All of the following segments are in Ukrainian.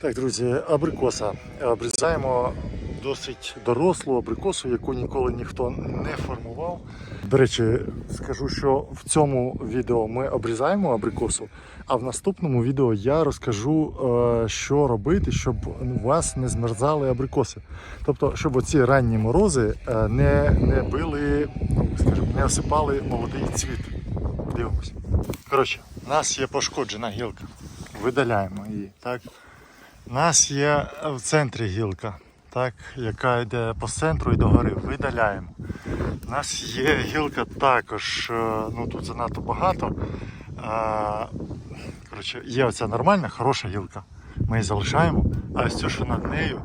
Так, друзі, абрикоса. Обрізаємо досить дорослу абрикосу, яку ніколи ніхто не формував. До речі, скажу, що в цьому відео ми обрізаємо абрикосу, а в наступному відео я розкажу, е, що робити, щоб у вас не змерзали абрикоси. Тобто, щоб оці ранні морози е, не, не били, ну, скажімо, не осипали молодий цвіт. Дивимось. Коротше, у нас є пошкоджена гілка. Видаляємо її. Так? У нас є в центрі гілка, так, яка йде по центру і догори. Видаляємо. У нас є гілка також, е, ну тут занадто багато. А, Коротше, є оця нормальна, хороша гілка. Ми її залишаємо, а ось цю, що над нею,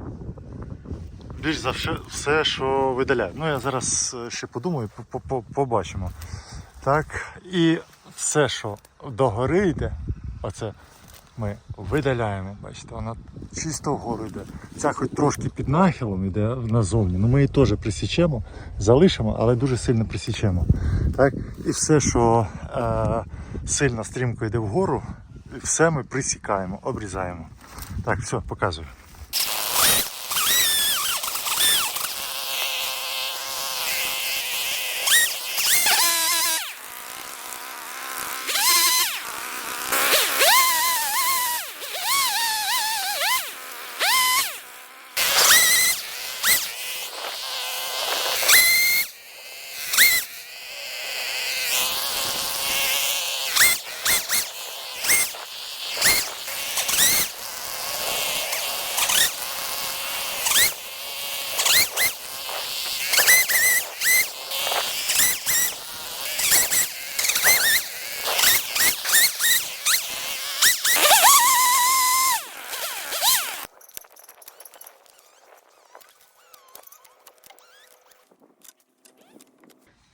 більш за все, що видаляємо. Ну я зараз е, ще подумаю, по- по- побачимо. Так, і все, що догори йде, оце ми видаляємо. Бачите, вона чисто вгору йде. Ця хоч трошки під нахилом йде назовні, але ми її теж присічемо, залишимо, але дуже сильно присічемо. Так? І все, що е, сильно стрімко йде вгору, все ми присікаємо, обрізаємо. Так, все, показую.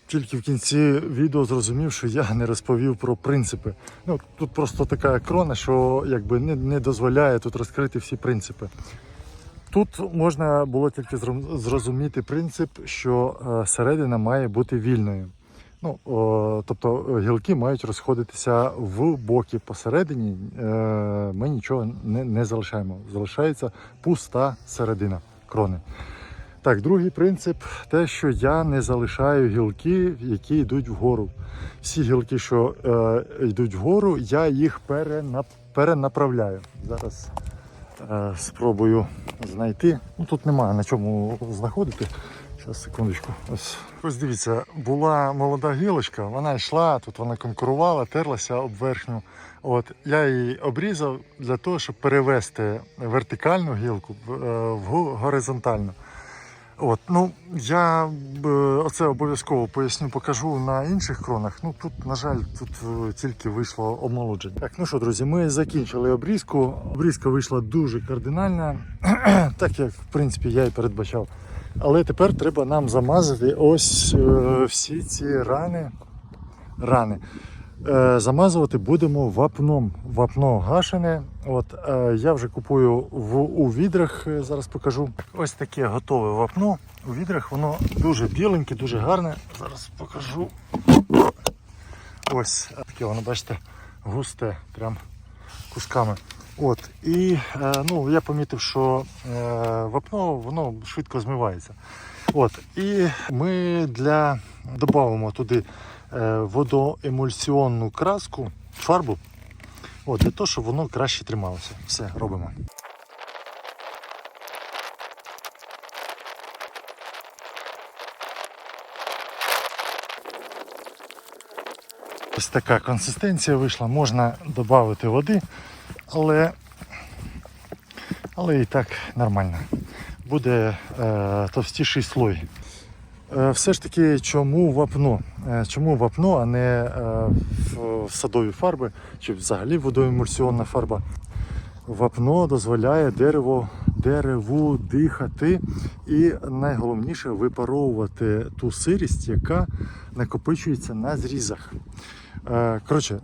Тільки в кінці відео зрозумів, що я не розповів про принципи. Ну, тут просто така крона, що якби не, не дозволяє тут розкрити всі принципи. Тут можна було тільки зрозуміти принцип, що е, середина має бути вільною. Ну, о, тобто гілки мають розходитися в боки посередині. Е, ми нічого не, не залишаємо. Залишається пуста середина крони. Так, другий принцип те, що я не залишаю гілки, які йдуть вгору. Всі гілки, що е, йдуть вгору, я їх перенап... перенаправляю. Зараз е, спробую знайти. Ну, тут немає на чому знаходити. Зараз, секундочку. Ось. Ось дивіться, була молода гілочка, вона йшла, тут вона конкурувала, терлася об верхню. От, я її обрізав для того, щоб перевести вертикальну гілку в, е, горизонтальну. От, ну я е, оце обов'язково поясню, покажу на інших кронах. Ну тут, на жаль, тут е, тільки вийшло омолодження. Так, ну що, друзі, ми закінчили обрізку. Обрізка вийшла дуже кардинальна, так як в принципі я і передбачав. Але тепер треба нам замазати ось е, всі ці рани. рани. Е, замазувати будемо вапном. Вапно гашене. От, е, я вже купую в, у відрах, е, зараз покажу. Ось таке готове вапно. У відрах воно дуже біленьке, дуже гарне. Зараз покажу. Ось таке воно, бачите, густе, прям кусками. От, і ну, я помітив, що вапно воно швидко змивається. От, і ми для додамо туди водоемульсіонну краску, фарбу, от, для того, щоб воно краще трималося. Все, робимо. Ось така консистенція вийшла. Можна додати води, але, але і так нормально. Буде е, товстіший слой. Е, Все ж таки, чому вапно? Е, Чому вапно, а не е, садові фарби чи взагалі водоемульсіонна фарба? Вапно дозволяє дерево, дереву дихати і найголовніше випаровувати ту сирість, яка накопичується на зрізах. Е, Коротше,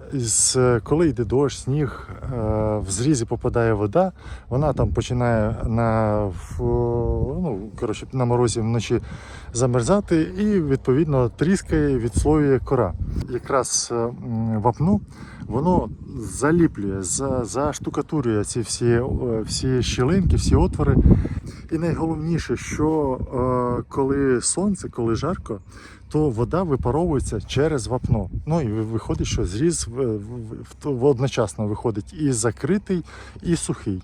коли йде дощ, сніг, е, в зрізі попадає вода, вона там починає на, ну, коротше, на морозі вночі замерзати і відповідно тріскає, відслоює кора. Якраз м, вапно воно заліплює, за, заштукатурює ці всі, е, всі щілинки, всі отвори. І найголовніше, що е, коли сонце, коли жарко, то вода випаровується через вапно. Ну і виходить, що зріз в- в- в- одночасно виходить і закритий, і сухий.